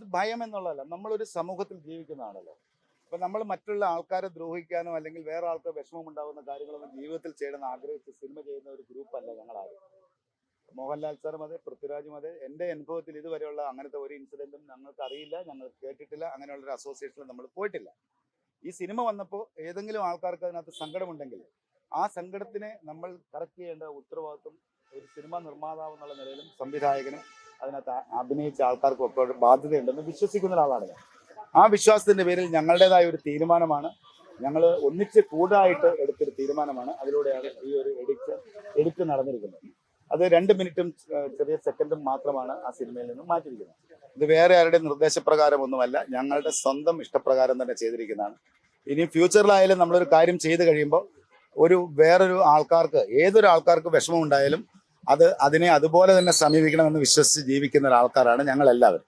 ഇതിനകത്ത് ഭയം എന്നുള്ളതല്ല. നമ്മളൊരു സമൂഹത്തിൽ ജീവിക്കുന്നതാണല്ലോ. അപ്പൊ നമ്മൾ മറ്റുള്ള ആൾക്കാരെ ദ്രോഹിക്കാനോ അല്ലെങ്കിൽ വേറെ ആൾക്ക് വിഷമം ഉണ്ടാകുന്ന കാര്യങ്ങളൊന്നും ജീവിതത്തിൽ ചെയ്യണമെന്ന് ആഗ്രഹിച്ച് സിനിമ ചെയ്യുന്ന ഒരു ഗ്രൂപ്പ് അല്ല ഞങ്ങൾ ഞങ്ങളാരും. മോഹൻലാൽ സാറും അതെ പൃഥ്വിരാജും അതെ എന്റെ അനുഭവത്തിൽ ഇതുവരെയുള്ള അങ്ങനത്തെ ഒരു ഇൻസിഡന്റും ഞങ്ങൾക്ക് അറിയില്ല ഞങ്ങൾ കേട്ടിട്ടില്ല അങ്ങനെയുള്ള ഒരു അസോസിയേഷനിൽ നമ്മൾ പോയിട്ടില്ല. ഈ സിനിമ വന്നപ്പോൾ ഏതെങ്കിലും ആൾക്കാർക്ക് അതിനകത്ത് സങ്കടമുണ്ടെങ്കിൽ ആ സങ്കടത്തിനെ നമ്മൾ കറക്റ്റ് ചെയ്യേണ്ട ഉത്തരവാദിത്വം ഒരു സിനിമ നിർമ്മാതാവ് എന്നുള്ള നിലയിലും സംവിധായകനും അതിനകത്ത് അഭിനയിച്ച ആൾക്കാർക്കും ഒക്കെ ബാധ്യതയുണ്ടെന്ന് വിശ്വസിക്കുന്ന ഒരാളാണ് ഞാൻ. ആ വിശ്വാസത്തിന്റെ പേരിൽ ഞങ്ങളുടേതായ ഒരു തീരുമാനമാണ്. ഞങ്ങൾ ഒന്നിച്ച് കൂടായിട്ട് എടുത്തൊരു തീരുമാനമാണ്. അതിലൂടെയാണ് ഈ ഒരു എഡിറ്റ് എഡിറ്റ് നടന്നിരിക്കുന്നത്. അത് രണ്ട് മിനിറ്റും ചെറിയ സെക്കൻഡും മാത്രമാണ് ആ സിനിമയിൽ നിന്നും മാറ്റിയിരിക്കുന്നത്. ഇത് വേറെ ആരുടെ നിർദ്ദേശപ്രകാരം ഒന്നുമല്ല ഞങ്ങളുടെ സ്വന്തം ഇഷ്ടപ്രകാരം തന്നെ ചെയ്തിരിക്കുന്നതാണ്. ഇനി ഫ്യൂച്ചറിലായാലും നമ്മളൊരു കാര്യം ചെയ്തു കഴിയുമ്പോൾ ഒരു വേറൊരു ആൾക്കാർക്ക് ഏതൊരു ആൾക്കാർക്ക് വിഷമം ഉണ്ടായാലും അത് അതിനെ അതുപോലെ തന്നെ സമീപിക്കണമെന്ന് വിശ്വസിച്ച് ജീവിക്കുന്ന ഒരാൾക്കാരാണ് ഞങ്ങൾ എല്ലാവരും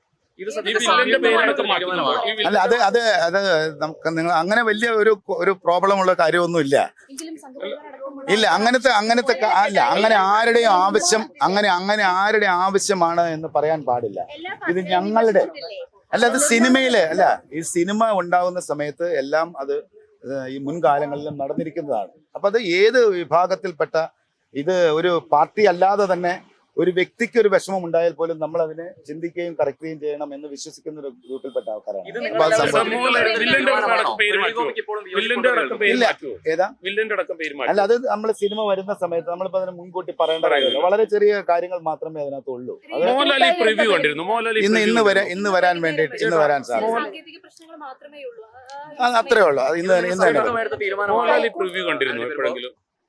അല്ല അത് അത് അത് നമുക്ക് നിങ്ങൾ അങ്ങനെ വലിയ ഒരു ഒരു പ്രോബ്ലം ഉള്ള കാര്യമൊന്നുമില്ല ഇല്ല അങ്ങനത്തെ അങ്ങനത്തെ അല്ല അങ്ങനെ ആരുടെയും ആവശ്യം അങ്ങനെ അങ്ങനെ ആരുടെ ആവശ്യമാണ് എന്ന് പറയാൻ പാടില്ല. ഇത് ഞങ്ങളുടെ അല്ല അത് സിനിമയിൽ അല്ല ഈ സിനിമ ഉണ്ടാകുന്ന സമയത്ത് എല്ലാം അത് ഈ മുൻകാലങ്ങളിലും നടന്നിരിക്കുന്നതാണ്. അപ്പൊ അത് ഏത് വിഭാഗത്തിൽപ്പെട്ട ഇത് ഒരു പാർട്ടി അല്ലാതെ തന്നെ ഒരു വ്യക്തിക്ക് ഒരു വിഷമം ഉണ്ടായാൽ പോലും നമ്മൾ അതിനെ ചിന്തിക്കുകയും കറക്റ്റുകയും ചെയ്യണം എന്ന് വിശ്വസിക്കുന്ന ഒരു ഗ്രൂപ്പിൽപ്പെട്ട ആൾക്കാരാണ്. ഇല്ല. ഏതാ? അല്ല അത് നമ്മൾ സിനിമ വരുന്ന സമയത്ത് നമ്മളിപ്പോ അതിന് മുൻകൂട്ടി പറയേണ്ട കാര്യമില്ല. വളരെ ചെറിയ കാര്യങ്ങൾ മാത്രമേ അതിനകത്ത് ഉള്ളൂ അത്. മോഹൻലാൽ ഈ പ്രിവ്യൂ കണ്ടിരുന്നു? മോഹൻലാൽ ഈ ഇന്ന് ഇന്ന് വരെ. ഇന്ന് വരാൻ വേണ്ടിയിട്ട് ഇന്ന് വരാൻ സാധിക്കും സാങ്കേതിക പ്രശ്നങ്ങൾ മാത്രമേ ഉള്ളൂ. അത് അത്രേ ഉള്ളൂ. ഇന്ന് ഇന്ന് തന്നെ.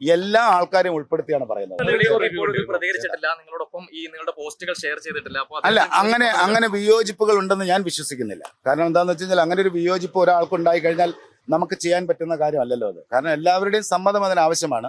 എല്ലാ ആൾക്കാരെയും ഉൾപ്പെടുത്തിയാണ് പറയുന്നത്. പ്രതികരിച്ചിട്ടില്ല. നിങ്ങളോടൊപ്പം ഈ നിങ്ങളുടെ പോസ്റ്റുകൾ ഷെയർ ചെയ്തിട്ടില്ല. അല്ല അങ്ങനെ അങ്ങനെ വിയോജിപ്പുകൾ ഉണ്ടെന്ന് ഞാൻ വിശ്വസിക്കുന്നില്ല. കാരണം എന്താണെന്ന് വെച്ച് കഴിഞ്ഞാൽ അങ്ങനെ ഒരു വിയോജിപ്പ് ഒരാൾക്ക് ഉണ്ടായി കഴിഞ്ഞാൽ നമുക്ക് ചെയ്യാൻ പറ്റുന്ന കാര്യമല്ലല്ലോ അത്. കാരണം എല്ലാവരുടെയും സമ്മതം അതിന് ആവശ്യമാണ്.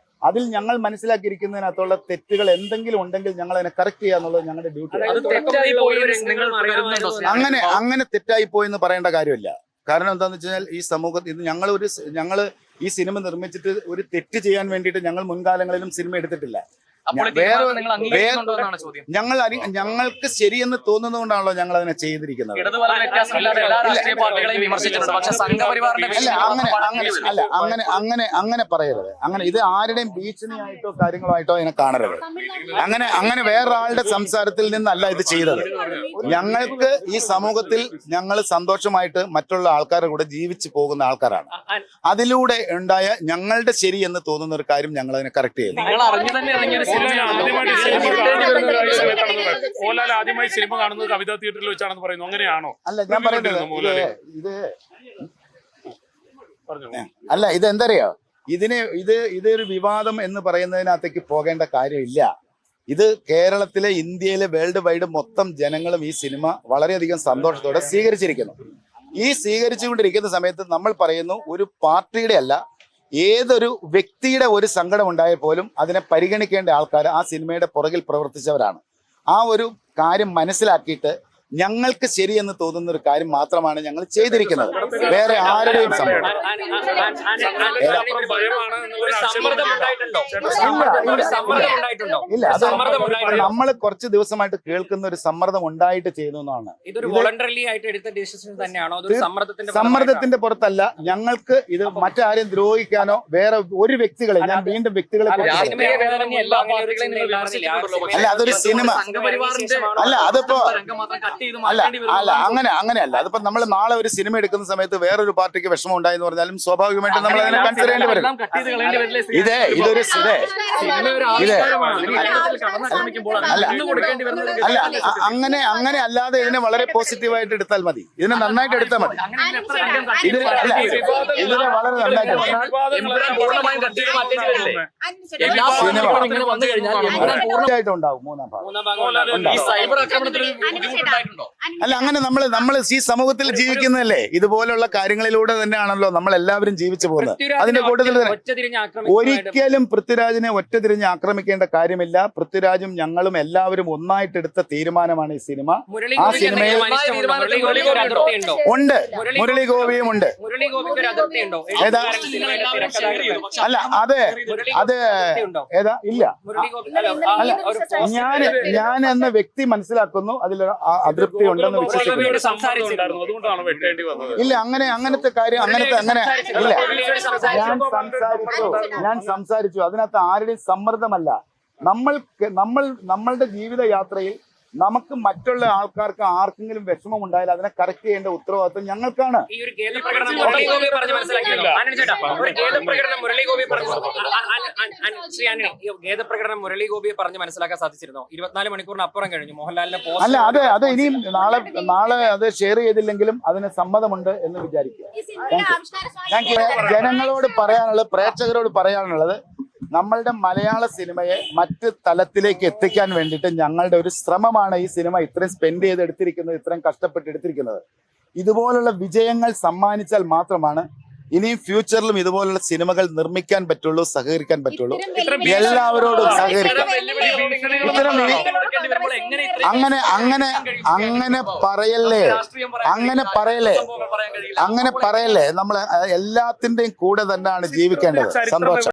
അതിൽ ഞങ്ങൾ മനസ്സിലാക്കിയിരിക്കുന്നതിനകത്തുള്ള തെറ്റുകൾ എന്തെങ്കിലും ഉണ്ടെങ്കിൽ ഞങ്ങൾ അതിനെ കറക്റ്റ് ചെയ്യുക എന്നുള്ളത് ഞങ്ങളുടെ ഡ്യൂട്ടി അത് തെറ്റായി പോയി എന്ന് നിങ്ങൾ അങ്ങനെ അങ്ങനെ തെറ്റായി പോയെന്ന് പറയേണ്ട കാര്യമില്ല. കാരണം എന്താണെന്ന് വെച്ച് കഴിഞ്ഞാൽ ഈ സമൂഹത്തിൽ ഇത് ഞങ്ങൾ ഒരു ഞങ്ങൾ ഈ സിനിമ നിർമ്മിച്ചിട്ട് ഒരു തെറ്റ് ചെയ്യാൻ വേണ്ടിയിട്ട് ഞങ്ങൾ മുൻകാലങ്ങളിലും സിനിമ എടുത്തിട്ടില്ല. ഞങ്ങൾ അരി- ഞങ്ങൾക്ക് ശരിയെന്ന് തോന്നുന്നതുകൊണ്ടാണല്ലോ ഞങ്ങൾ അതിനെ ചെയ്തിരിക്കുന്നത് അല്ല അങ്ങനെ അങ്ങനെ അങ്ങനെ അങ്ങനെ അങ്ങനെ പറയരുത്. അങ്ങനെ ഇത് ആരുടെയും ഭീഷണിയായിട്ടോ കാര്യങ്ങളായിട്ടോ അതിനെ കാണരുത്. അങ്ങനെ അങ്ങനെ വേറൊരാളുടെ സംസാരത്തിൽ നിന്നല്ല ഇത് ചെയ്തത്. ഞങ്ങൾക്ക് ഈ സമൂഹത്തിൽ ഞങ്ങൾ സന്തോഷമായിട്ട് മറ്റുള്ള ആൾക്കാരുടെ കൂടെ ജീവിച്ചു പോകുന്ന ആൾക്കാരാണ്. അതിലൂടെ ഉണ്ടായ ഞങ്ങളുടെ ശരി എന്ന് തോന്നുന്ന ഒരു കാര്യം ഞങ്ങൾ അതിനെ കറക്റ്റ് ചെയ്യുന്നു ഒരു ആദ്യമായിട്ട് സിനിമ കാണുന്നത് ഈ സമയത്താണെന്ന് പറയുന്നത്. മോഹൻലാൽ ആദ്യമായി സിനിമ കാണുന്നത് കവിതാ തിയേറ്ററിൽ വെച്ചാണെന്ന് പറയുന്നു. അങ്ങനെയാണോ? അല്ല ഞാൻ പറയുന്നത് കണ്ടിരുന്നോ ഇത് അല്ല ഇത് എന്തറിയോ ഇതിനെ ഇത് ഇതൊരു വിവാദം എന്ന് പറയുന്നതിനകത്തേക്ക് പോകേണ്ട കാര്യമില്ല. ഇത് കേരളത്തിലെ ഇന്ത്യയിലെ വേൾഡ് വൈഡ് മൊത്തം ജനങ്ങളും ഈ സിനിമ വളരെയധികം സന്തോഷത്തോടെ സ്വീകരിച്ചിരിക്കുന്നു. ഈ സ്വീകരിച്ചുകൊണ്ടിരിക്കുന്ന സമയത്ത് നമ്മൾ പറയുന്നു ഒരു പാർട്ടിയുടെ അല്ല ഏതൊരു വ്യക്തിയുടെ ഒരു സങ്കടം ഉണ്ടായാൽ പോലും അതിനെ പരിഗണിക്കേണ്ട ആൾക്കാർ ആ സിനിമയുടെ പുറകിൽ പ്രവർത്തിച്ചവരാണ്. ആ ഒരു കാര്യം മനസ്സിലാക്കിയിട്ട് ഞങ്ങൾക്ക് ശരിയെന്ന് തോന്നുന്ന ഒരു കാര്യം മാത്രമാണ് ഞങ്ങൾ ചെയ്തിരിക്കുന്നത് വേറെ ആരുടെയും സംഭവം സമ്മർദ്ദം ഇല്ല. അത് നമ്മൾ കുറച്ച് ദിവസമായിട്ട് കേൾക്കുന്ന ഒരു സമ്മർദ്ദം ഉണ്ടായിട്ട് ചെയ്തു എന്നാണ് ഇതൊരു ഇത് ആയിട്ട് എടുത്ത ഡിസിഷൻ തന്നെയാണോ അതൊരു തീർ- സമ്മർദ്ദത്തിന്റെ പുറത്തല്ല ഞങ്ങൾക്ക് ഇത് മറ്റാരെയും ദ്രോഹിക്കാനോ വേറെ ഒരു വ്യക്തികളെ ഞാൻ വീണ്ടും വ്യക്തികളെ. അല്ല, അതൊരു സിനിമ. അല്ല, അതിപ്പോ- അല്ല അല്ല അങ്ങനെ അങ്ങനെയല്ല. അതിപ്പോ നമ്മൾ നാളെ ഒരു സിനിമ എടുക്കുന്ന സമയത്ത് വേറൊരു പാർട്ടിക്ക് വിഷമം ഉണ്ടായെന്ന് പറഞ്ഞാലും സ്വാഭാവികമായിട്ടും നമ്മൾ അതിനെ കൺസിഡർ ചെയ്യേണ്ടി വരും. ഇതേ ഇതൊരു ഇതേ. ഇത്. അല്ല. അങ്ങനെ അങ്ങനെ അല്ലാതെ ഇതിനെ വളരെ പോസിറ്റീവായിട്ട് എടുത്താൽ മതി. ഇതിനെ നന്നായിട്ട് എടുത്താൽ മതി. ഇതിന് അല്ല ഇതിനെ വളരെ നന്നായിട്ട് സിനിമ. ഇങ്ങനെ വന്നു കഴിഞ്ഞാൽ എമ്പുരാൻ തീർച്ചയായിട്ടും ഉണ്ടാവും മൂന്നാം ഭാഗം. സൈബർ ആക്രമണത്തിൽ അല്ല അങ്ങനെ നമ്മൾ നമ്മൾ ഈ സമൂഹത്തിൽ ജീവിക്കുന്നതല്ലേ? ഇതുപോലുള്ള കാര്യങ്ങളിലൂടെ തന്നെയാണല്ലോ നമ്മൾ എല്ലാവരും ജീവിച്ചു പോകുന്നത്. അതിന്റെ കൂട്ടത്തിൽ തന്നെ ഒരിക്കലും പൃഥ്വിരാജിനെ ഒറ്റ തിരിഞ്ഞ് ആക്രമിക്കേണ്ട കാര്യമില്ല. പൃഥ്വിരാജും ഞങ്ങളും എല്ലാവരും ഒന്നായിട്ട് എടുത്ത തീരുമാനമാണ് ഈ സിനിമ. ആ സിനിമയിൽ- ഉണ്ടോ. മുരളി ഗോപിയും ഉണ്ട്. ഏതാ? അല്ല അതെ അത് ഏതാ? ഇല്ല. അല്ല, ഞാൻ ഞാൻ എന്ന വ്യക്തി മനസ്സിലാക്കുന്നു. അതിൽ അതൃപ്തി ഉണ്ടെന്ന് വിശ്വസിക്കുന്നു. ഇല്ല അങ്ങനെ അങ്ങനത്തെ കാര്യം അങ്ങനത്തെ അങ്ങനെ ഇല്ല. ഞാൻ സംസാരിച്ചു. സംസാരിച്ചു. ഞാൻ സംസാരിച്ചു. അതിനകത്ത് ആരുടെയും സമ്മർദ്ദമല്ല. നമ്മൾ നമ്മൾ നമ്മളുടെ ജീവിത യാത്രയിൽ നമുക്ക് മറ്റുള്ള ആൾക്കാർക്ക് ആർക്കെങ്കിലും വിഷമം ഉണ്ടായാൽ അതിനെ കറക്റ്റ് ചെയ്യേണ്ട ഉത്തരവാദിത്വം ഞങ്ങൾക്കാണ്. ഈ ഒരു ഖേദപ്രകടനം മുരളി ഗോപി പറഞ്ഞ് മനസ്സിലാക്കാൻ സാധിച്ചിരുന്നോ? ഇരുപത്തിനാല് മണിക്കൂറിന് അപ്പുറം കഴിഞ്ഞു മോഹൻലാലിന്റെ അല്ല അതെ അത് ഇനിയും നാളെ നാളെ അത് ഷെയർ ചെയ്തില്ലെങ്കിലും അതിന് സമ്മതമുണ്ട് എന്ന് വിചാരിക്കുക. ഈ സിനിമയുടെ ആവിഷ്കാര താങ്ക് യു ജനങ്ങളോട് പറയാനുള്ളത് പ്രേക്ഷകരോട് പറയാനുള്ളത് നമ്മളുടെ മലയാള സിനിമയെ മറ്റ് തലത്തിലേക്ക് എത്തിക്കാൻ വേണ്ടിയിട്ട് ഞങ്ങളുടെ ഒരു ശ്രമമാണ് ഈ സിനിമ ഇത്രയും സ്പെൻഡ് ചെയ്ത് എടുത്തിരിക്കുന്നത് ഇത്രയും കഷ്ടപ്പെട്ട് എടുത്തിരിക്കുന്നത് ഇതുപോലുള്ള വിജയങ്ങൾ സമ്മാനിച്ചാൽ മാത്രമാണ് ഇനിയും ഫ്യൂച്ചറിലും ഇതുപോലുള്ള സിനിമകൾ നിർമ്മിക്കാൻ പറ്റുള്ളൂ സഹകരിക്കാൻ പറ്റുള്ളൂ. എല്ലാവരോടും സഹകരിക്കാം. ഇത്തരം അങ്ങനെ അങ്ങനെ അങ്ങനെ പറയല്ലേ? അങ്ങനെ പറയല്ലേ? അങ്ങനെ പറയല്ലേ? നമ്മൾ എല്ലാത്തിന്റെയും കൂടെ തന്നെയാണ് ജീവിക്കേണ്ടത്. സന്തോഷം.